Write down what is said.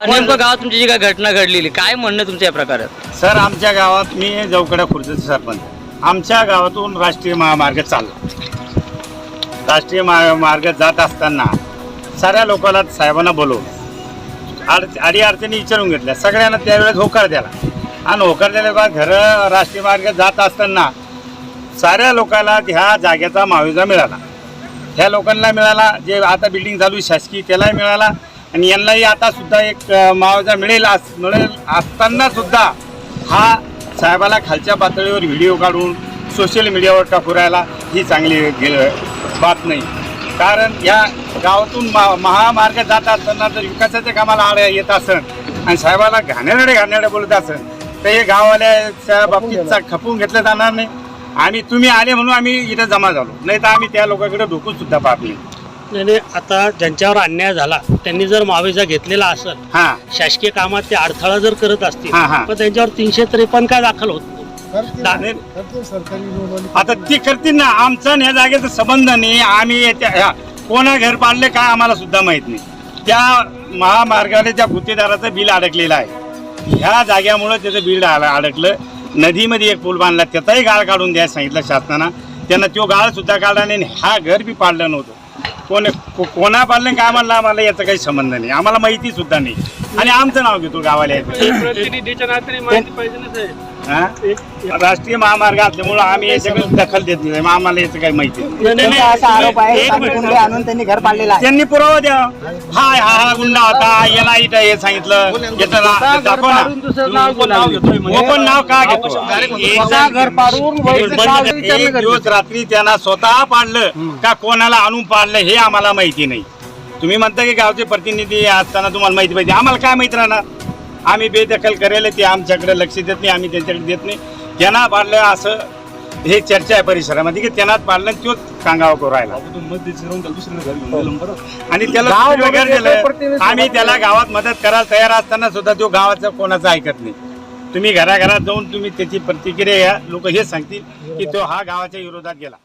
नेमकं गावात तुमची जी काय घटना घडलेली काय म्हणणं तुमच्या या प्रकारात? सर आमच्या गावात मी जवकडा खुर्दचा सरपंच आमच्या गावातून राष्ट्रीय महामार्ग चालला. राष्ट्रीय मा मार्ग जात असताना साऱ्या लोकांना साहेबांना बोलवलं. अड अडी अडचणी विचारून घेतल्या. सगळ्यांना त्यावेळेस होकार दिला. आणि होकार दिल्या घरं राष्ट्रीय मार्ग जात असताना साऱ्या लोकांना ह्या जागेचा माविजा मिळाला. ह्या लोकांना मिळाला जे आता बिल्डिंग चालू आहे शासकीय त्यालाही मिळाला. आणि यांनाही आता सुद्धा एक मुआवजा मिळेल अस- मिळेल असताना सुद्धा हा साहेबाला खालच्या पातळीवर व्हिडिओ काढून सोशल मीडियावर टाकू राहिला ही चांगली बात नाही. कारण या गावातून मा- महामार्ग जात असताना जर विकासाच्या कामाला आड येत असन आणि साहेबाला घाणेरडे घाणेरडे बोलत असन तर हे गाववाल्याच्या बाबतीत खपवून घेतलं जाणार नाही. आणि तुम्ही आले म्हणून आम्ही इथं जमा झालो. नाही तर आम्ही त्या लोकांकडे ढोकून सुद्धा पाहत नाही. नाही आता ज्यांच्यावर अन्याय झाला त्यांनी जर मावेजा घेतलेला असेल हा. शासकीय कामात ते अडथळा जर करत असतील हा, हा. तर त्यांच्यावर तीनशे त्रेपन्न काय दाखल होत नाही? आता ती करतील ना आमचा आणि या जागेचा संबंध नाही आम्ही येत्या- ह्या कोणा घर पाडले काय आम्हाला सुद्धा माहीत नाही. त्या महामार्गाने त्या गुत्तेदाराचं बिल अडकलेलं आहे. ह्या जाग्यामुळं त्याचं बिल आड- अडकलं. नदीमध्ये एक पूल बांधला त्याचाही गाळ काढून द्यायला सांगितलं शासनानं. त्यांना तो गाळ सुद्धा काढला नाही आणि हा घर बी पाडलं नव्हतं. कोण कोणा पाडलं काय म्हणलं आम्हाला याचा काही संबंध नाही. आम्हाला माहिती सुद्धा नाही. आणि आमचं नाव घेतो गावाला प्रतिनिधीच्या नात्याने माहिती पाहिजे ना साहेब. हा? राष्ट्रीय महामार्ग असल्यामुळं आम्ही याच्याकडे दखल देत नाही. मग आम्हाला याचं काही माहिती नाही. त्यांचा असा आरोप आहे. एक सात मिनिट. गुंडे आणून त्यांनी घर पाडलेलं आहे. त्यांनी पुरावा द्या. हा हा हा गुंडा होता. याला इथं हे सांगितलं. याचं ना- दाखव ना. ओपन नाव का घेतो घर पाडून एक दिवस रात्री त्यांना स्वतः पाडलं का कोणाला आणून पाडलं हे आम्हाला माहिती नाही. तुम्ही म्हणता की गावचे प्रतिनिधी असताना तुम्हाला माहिती पाहिजे. आम्हाला काय माहिती राहणार? आम्ही बेदखल करेल ते आमच्याकडे लक्ष देत नाही आम्ही त्यांच्याकडे देत नाही. त्यांना पाडलं असं हे चर्चा आहे परिसरामध्ये की त्यांनाच पाडलं तोच कांगावा करू राहिला. आणि त्याला आम्ही त्याला गावात मदत करायला तयार असताना सुद्धा तो गावाचं कोणाचं ऐकत नाही. तुम्ही घराघरात जाऊन तुम्ही त्याची प्रतिक्रिया लोक हेच सांगतील की तो हा गावाच्या विरोधात गेला.